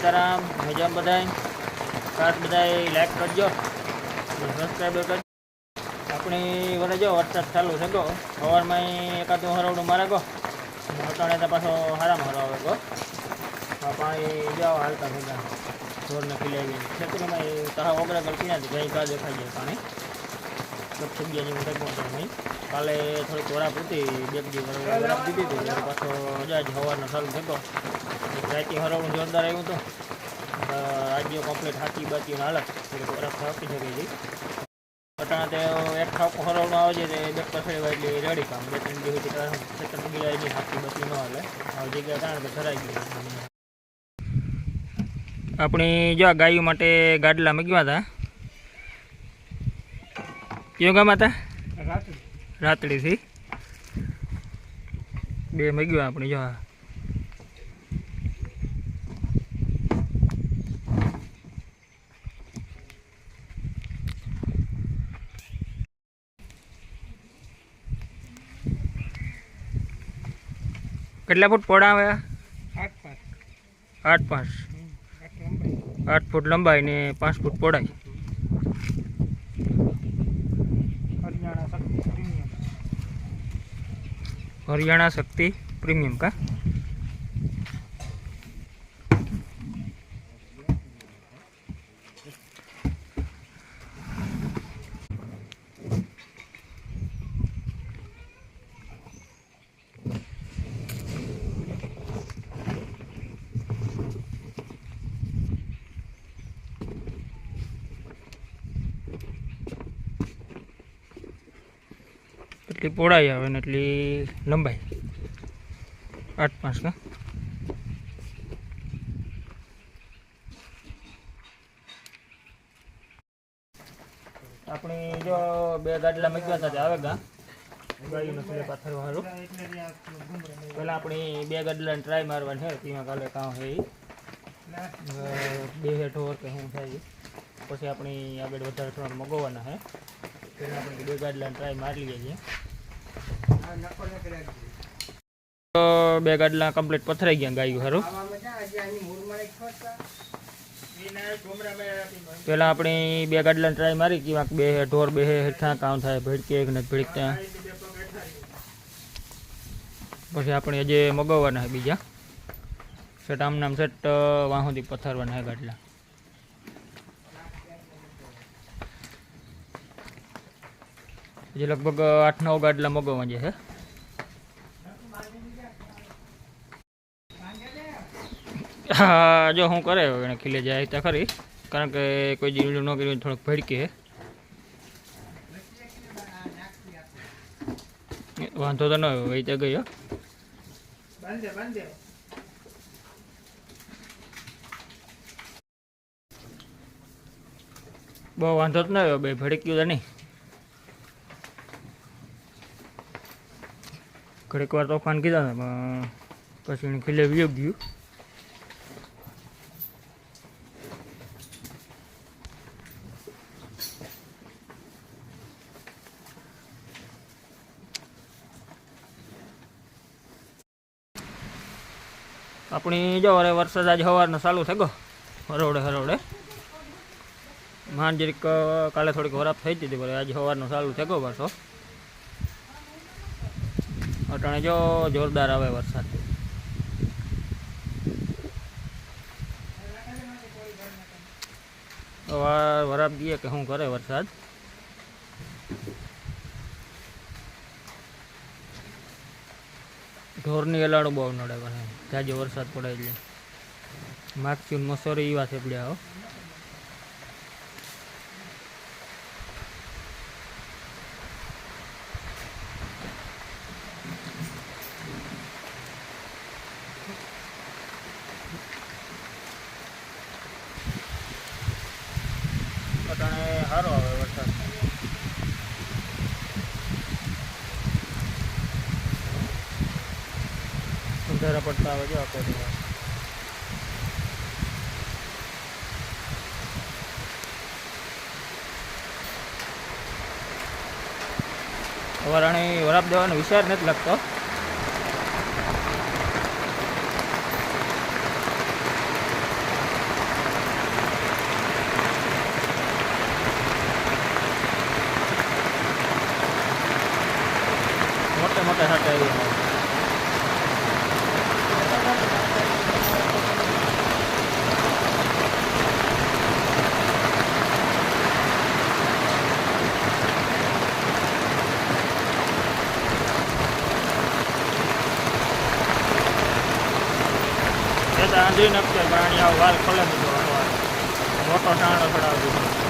બધાય? ખાસ બધાય લાઈક કરજો. સબસ્ક્રાઈબર કરજો. આપણી વડે જો વરસાદ ચાલુ છે ગો, સવારમાં એકાદું હરવડું મારે ગો અટાણે તો પાછો હારામાં હરાવે ગો. પાણી જાઓ હાલતા ભેગા, ઢોરને ખીલાવી ખેતરમાં એ તહા વગર ગળતી નથી ગઈ કા દેખાઈ જાય પાણી. તો નહીં કાલે થોડીક વરાપ હતી, બે બધી વરાપ દીધી હતી પાછો હજાર હવાનો ચાલુ થતો રાતે હરવડું જોરદાર આવ્યું હતું. રાજ્યો કમ્પ્લીટ હાથી બાતી હાલત. થોડીક વરાપ થાકી શકે છે અટાણા તે એક ઠાકો હરવડું આવે છે, તે બે પસડી હોય એટલે રેડી કામ. બે ત્રણ દિવસ જાય નહીં હાથી બાતી ન હાલે. આ જગ્યા કારણ કે ધરાઈ ગયું આપણી જો ગાયો માટે ગાડલા મૂક્યા હતા. કયો ગામ હતા? રાતડીથી બે મૂક્યું આપણે જો કેટલા ફૂટ પોડા આવે આ? આઠ પાંચ આઠ ફૂટ લંબાઈ ને પાંચ ફૂટ પહોળાઈ. हरियाणा शक्ती प्रीमियम. का? એટલી પહોળાઈ આવે ને એટલી લંબાઈ. આઠ પાંચ કા આપણે જો બે ગાડલા મૂક્યા હતા આવે ગા ગાડીનો પેલે પાથર વાળું પહેલાં આપણે બે ગાડલાને ટ્રાય મારવાની છે તેમાં કાલે કામ છે. બે હેઠો કે શું થાય પછી આપણે આગળ વધારે થોડા મગોવાના છે પહેલાં આપણે બે ગાડલાને ટ્રાય મારી લઈએ છીએ. બે ગાડલા કમ્પ્લીટ પથરાઈ ગયા ગાયું, હારું? પેલા આપણે બે ગાડલા ટ્રાય મારી કે બે ઢોર બે હેઠા કામ થાય, ભેડકે એક ને ત્યાં પછી આપણે આજે મગાવવાના છે બીજા. સેટ આમ નામ સેટ વાહોથી પથારવાના છે ગાડલા. જે લગભગ આઠ નવ ગાડલા મગાવવા જે છે. હા, જો હું કરે એને ખીલે જાય તો ખરી. કારણ કે કોઈ જીવડું ન કર્યું થોડુંક ભડકે. વાંધો તો ન આવ્યો એ તો ગયો બહુ વાંધો તો ન આવ્યો બે ભડક્યું તો નહીં. ઘડીક વાર તોફાન કીધા ને પણ પછી એને ખીલે વિયો ગયું. આપણી જો અરે વરસાદ આજે સવારનો ચાલુ થઈ ગયો હરોડે હરોડે માંડ જરીક કાલે થોડીક વરાપ થઈ જતી પણ આજે સવારનો ચાલુ થઈ ગયો પાછો. અટાણે જો જોરદાર આવે વરસાદ. વરાપ દઈએ કે શું કરે વરસાદ? ઢોરની અલાડો બહુ નડે પણ જાજો વરસાદ પડે એટલે. માગચૂન મસોરી એવા થેપડ્યા હો. અટાણે સારો આવે વરસાદ. અંધારા પડતા આવે છે આખો દિવસ. વરાણી વરાપ દેવાનો વિચાર નથી લાગતો. જાય. એ તો આંધી નક્કી પ્રાણી આવો વાલ ખોલે દીધો મોટો સાણો ચડાવી દીધો